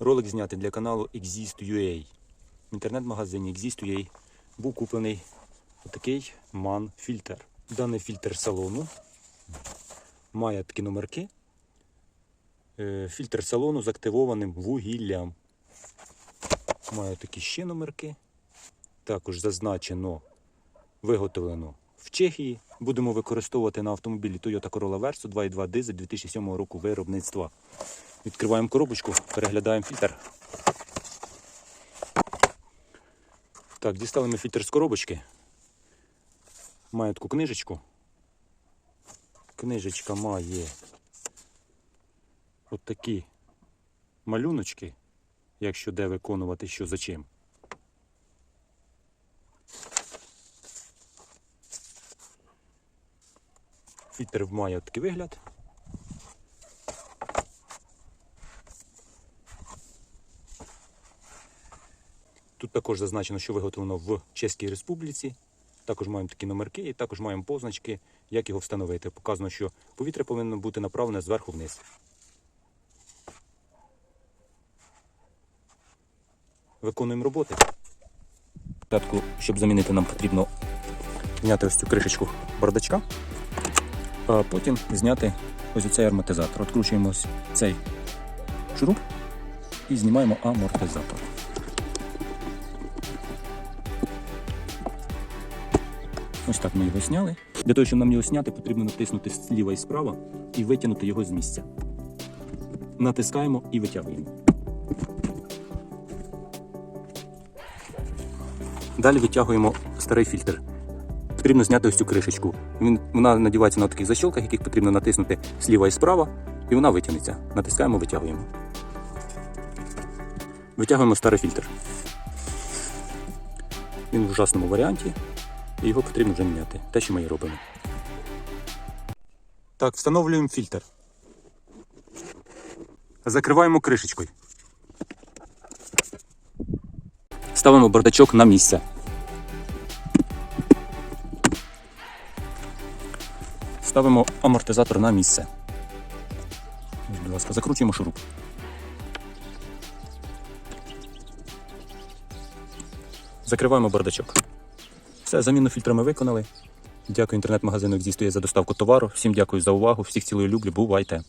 Ролик знятий для каналу Exist.ua. В інтернет-магазині Exist.ua був куплений отакий MAN фільтр. Даний фільтр салону має такі номерки. Е, Фільтр салону з активованим вугіллям. Має такі ще номерки. Також зазначено виготовлено в Чехії. Будемо використовувати на автомобілі Toyota Corolla Verso 2.2 дизель 2007 року виробництва. Відкриваємо коробочку, переглядаємо фільтр. Так, дістали ми фільтр з коробочки. Має таку книжечку. Книжечка має от такі малюночки, якщо де виконувати що за чим. Фільтр має такий вигляд. Тут також зазначено, що виготовлено в Чеській Республіці. Також маємо такі номерки і також маємо позначки, як його встановити. Показано, що повітря повинно бути направлене зверху вниз. Виконуємо роботи. Спочатку, щоб замінити, нам потрібно зняти ось цю кришечку бардачка, а потім зняти ось цей амортизатор. Откручуємо ось цей шуруп і знімаємо амортизатор. Ось так ми його зняли. Для того, щоб нам його зняти, потрібно натиснути зліва і справа і витягнути його з місця. Натискаємо і витягуємо. Далі витягуємо старий фільтр. Потрібно зняти ось цю кришечку. Вона надівається на таких защілках, яких потрібно натиснути зліва і справа, і вона витягнеться. Натискаємо, витягуємо. Витягуємо старий фільтр. Він в ужасному варіанті, і його потрібно вже міняти. Те, що ми і робимо. Так, встановлюємо фільтр. Закриваємо кришечкою. Ставимо бардачок на місце. Ставимо амортизатор на місце. Будь ласка, закручуємо шуруп. Закриваємо бардачок. Все, заміну фільтрами виконали. Дякую інтернет-магазину «Екзістує» за доставку товару. Всім дякую за увагу. Всіх цілую люблю. Бувайте!